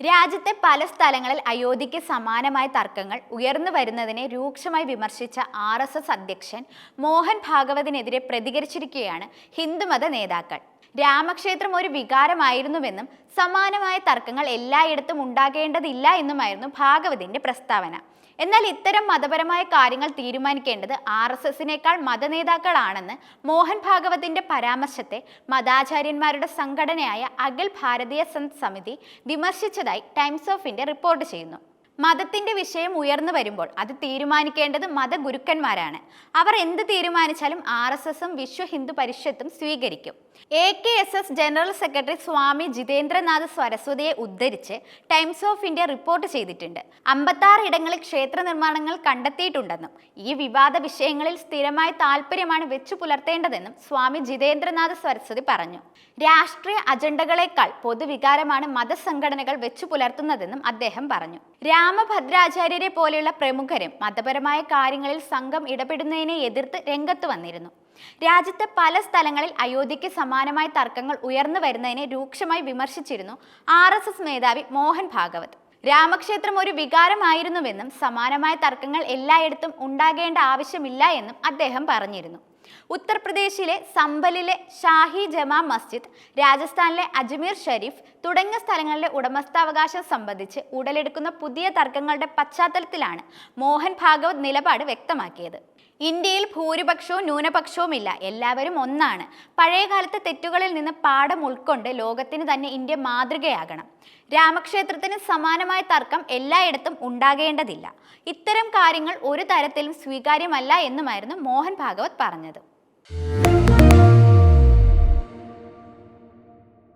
രാജ്യത്തെ പല സ്ഥലങ്ങളിൽ അയോധ്യയ്ക്ക് സമാനമായ തർക്കങ്ങൾ ഉയർന്നു വരുന്നതിനെ രൂക്ഷമായി വിമർശിച്ച ആർ എസ് എസ് അധ്യക്ഷൻ മോഹൻ ഭാഗവതിനെതിരെ പ്രതികരിച്ചിരിക്കുകയാണ് ഹിന്ദുമത നേതാക്കൾ. രാമക്ഷേത്രം ഒരു വികാരമായിരുന്നുവെന്നും സമാനമായ തർക്കങ്ങൾ എല്ലായിടത്തും ഉണ്ടാകേണ്ടതില്ല എന്നുമായിരുന്നു ഭാഗവതിന്റെ പ്രസ്താവന. എന്നാൽ ഇത്തരം മതപരമായ കാര്യങ്ങൾ തീരുമാനിക്കേണ്ടത് ആർ എസ് എസിനേക്കാൾ മതനേതാക്കളാണെന്ന് മോഹൻ ഭാഗവതിന്റെ പരാമർശത്തെ മതാചാര്യന്മാരുടെ സംഘടനയായ അഖിൽ ഭാരതീയ സന്ത് സമിതി വിമർശിച്ചതായി ടൈംസ് ഓഫ് ഇന്ത്യ റിപ്പോർട്ട് ചെയ്യുന്നു മതത്തിന്റെ വിഷയം ഉയർന്നു വരുമ്പോൾ അത് തീരുമാനിക്കേണ്ടത് മതഗുരുക്കന്മാരാണ്. അവർ എന്ത് തീരുമാനിച്ചാലും ആർ എസ് എസും വിശ്വ ഹിന്ദു പരിഷത്തും സ്വീകരിക്കും. A K S S general secretary Swami Jitendranath സരസ്വതിയെ ഉദ്ധരിച്ച് ടൈംസ് ഓഫ് ഇന്ത്യ റിപ്പോർട്ട് ചെയ്തിട്ടുണ്ട്. അമ്പത്താറ് ഇടങ്ങളിൽ ക്ഷേത്ര നിർമ്മാണങ്ങൾ കണ്ടെത്തിയിട്ടുണ്ടെന്നും ഈ വിവാദ വിഷയങ്ങളിൽ സ്ഥിരമായ താല്പര്യമാണ് വെച്ചു പുലർത്തേണ്ടതെന്നും സ്വാമി ജിതേന്ദ്രനാഥ് സരസ്വതി പറഞ്ഞു. രാഷ്ട്രീയ അജണ്ടകളെക്കാൾ പൊതുവികാരമാണ് മതസംഘടനകൾ വെച്ചു പുലർത്തുന്നതെന്നും അദ്ദേഹം പറഞ്ഞു. രാമഭദ്രാചാര്യരെ പോലെയുള്ള പ്രമുഖരും മതപരമായ കാര്യങ്ങളിൽ സംഘം ഇടപെടുന്നതിനെ എതിർത്ത് രംഗത്ത് വന്നിരുന്നു. രാജ്യത്തെ പല സ്ഥലങ്ങളിൽ അയോധ്യയ്ക്ക് സമാനമായ തർക്കങ്ങൾ ഉയർന്നു വരുന്നതിനെ രൂക്ഷമായി വിമർശിച്ചിരുന്നു ആർ എസ് എസ് മേധാവി മോഹൻ ഭാഗവത്. രാമക്ഷേത്രം ഒരു വികാരമായിരുന്നുവെന്നും സമാനമായ തർക്കങ്ങൾ എല്ലായിടത്തും ഉണ്ടാകേണ്ട ആവശ്യമില്ല എന്നും അദ്ദേഹം പറഞ്ഞിരുന്നു. ഉത്തർപ്രദേശിലെ സംബലിലെ ഷാഹി ജമാ മസ്ജിദ് രാജസ്ഥാനിലെ അജ്മീർ ഷരീഫ് തുടങ്ങിയ സ്ഥലങ്ങളിലെ ഉടമസ്ഥാവകാശം സംബന്ധിച്ച് ഉടലെടുക്കുന്ന പുതിയ തർക്കങ്ങളുടെ പശ്ചാത്തലത്തിലാണ് മോഹൻ ഭാഗവത് നിലപാട് വ്യക്തമാക്കിയത്. ഇന്ത്യയിൽ ഭൂരിപക്ഷവും ന്യൂനപക്ഷവുമില്ല എല്ലാവരും ഒന്നാണ്. പഴയകാലത്തെ തെറ്റുകളിൽ നിന്ന് പാഠം ഉൾക്കൊണ്ട് ലോകത്തിന് തന്നെ ഇന്ത്യ മാതൃകയാകണം. രാമക്ഷേത്രത്തിന് സമാനമായ തർക്കം എല്ലായിടത്തും ഉണ്ടാകേണ്ടതില്ല. ഇത്തരം കാര്യങ്ങൾ ഒരു തരത്തിലും സ്വീകാര്യമല്ല എന്നുമായിരുന്നു മോഹൻ ഭാഗവത് പറഞ്ഞത്. Bye.